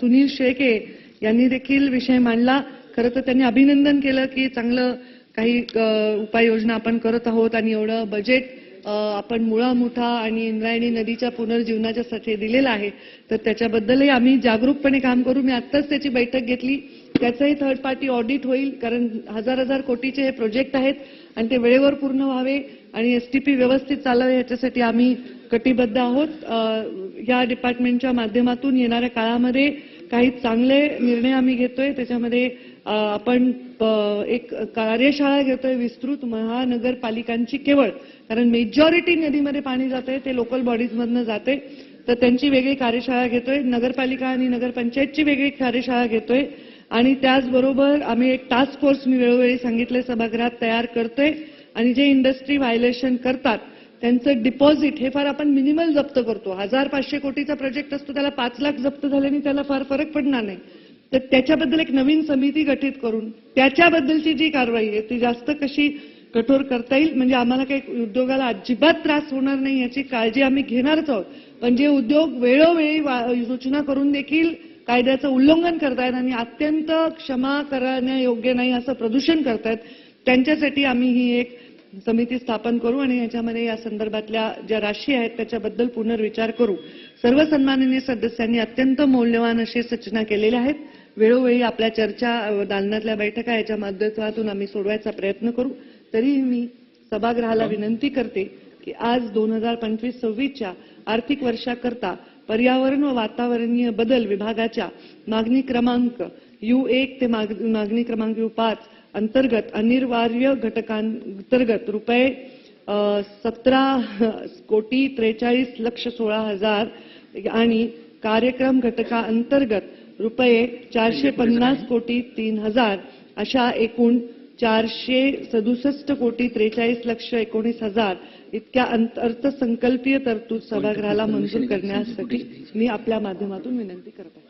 सुनील शेळके यांनी देखील विषय मांडला. खरं तर त्यांनी अभिनंदन केलं की चांगलं काही उपाययोजना आपण करत आहोत आणि एवढं बजेट आपण मुळा मुठा आणि इंद्रायणी नदीच्या पुनर्जीवनाच्यासाठी दिलेलं आहे. तर त्याच्याबद्दलही आम्ही जागरूकपणे काम करू. मी आत्ताच त्याची बैठक घेतली. त्याचंही थर्ड पार्टी ऑडिट होईल कारण हजार हजार कोटीचे हे प्रोजेक्ट आहेत आणि ते वेळेवर पूर्ण व्हावे आणि एसटीपी व्यवस्थित चालावे याच्यासाठी आम्ही कटिबद्ध आहोत. या डिपार्टमेंटच्या माध्यमातून येणाऱ्या काळामध्ये काही चांगले निर्णय आम्ही घेतोय. त्याच्यामध्ये आपण एक कार्यशाळा घेतोय विस्तृत महानगरपालिकांची केवळ. कारण मेजॉरिटी नदीमध्ये पाणी जाते ते लोकल बॉडीजमधनं जाते तर त्यांची वेगळी कार्यशाळा घेतोय. नगरपालिका आणि नगरपंचायतची वेगळी कार्यशाळा घेतोय. आणि त्याचबरोबर आम्ही एक टास्क फोर्स मी वेळोवेळी सांगितले सभागृहात तयार करतोय. आणि जे इंडस्ट्री व्हायलेशन करतात त्यांचं डिपॉझिट हे फार आपण मिनिमल जप्त करतो. हजार पाचशे कोटीचा प्रोजेक्ट असतो त्याला पाच लाख जप्त झाल्याने त्याला फार फरक पडणार नाही. तर त्याच्याबद्दल एक नवीन समिती गठीत करून त्याच्याबद्दलची जी कारवाई आहे ती जास्त कशी कठोर करता येईल? म्हणजे आम्हाला काही उद्योगाला अजिबात त्रास होणार नाही याची काळजी आम्ही घेणारच आहोत. पण जे उद्योग वेळोवेळी वा- सूचना करून देखील कायद्याचं उल्लंघन करतायत आणि अत्यंत क्षमा करण्यायोग्य नाही असं प्रदूषण करतायत त्यांच्यासाठी आम्ही ही एक समिती स्थापन करू आणि याच्यामध्ये या संदर्भातल्या ज्या राशी आहेत त्याच्याबद्दल पुनर्विचार करू. सर्व सन्माननीय सदस्यांनी अत्यंत मौल्यवान अशी सूचना केलेल्या आहेत. वेळोवेळी आपल्या चर्चा दालनातल्या बैठका याच्या माध्यमातून आम्ही सोडवायचा प्रयत्न करू. तरीही मी सभागृहाला विनंती करते की आज दोन हजार पंचवीस सव्वीसच्या आर्थिक वर्षाकरता पर्यावरण व वातावरणीय बदल विभागाच्या मागणी क्रमांक यू एक ते माग- मागणी क्रमांक यू पाच अंतर्गत अनिवार्य घटकांतर्गत रुपये सतरा कोटी त्रेचाळीस लक्ष सोळा हजार आणि कार्यक्रम घटका अंतर्गत रुपये चारशे पन्नास कोटी तीन हजार अशा एकूण चारशे सदुसष्ट कोटी त्रेचाळीस लक्ष एकोणीस हजार इतक्या अर्थसंकल्पीय तरतूद सभागृहाला मंजूर करण्यासाठी मी आपल्या माध्यमातून विनंती करत आहे.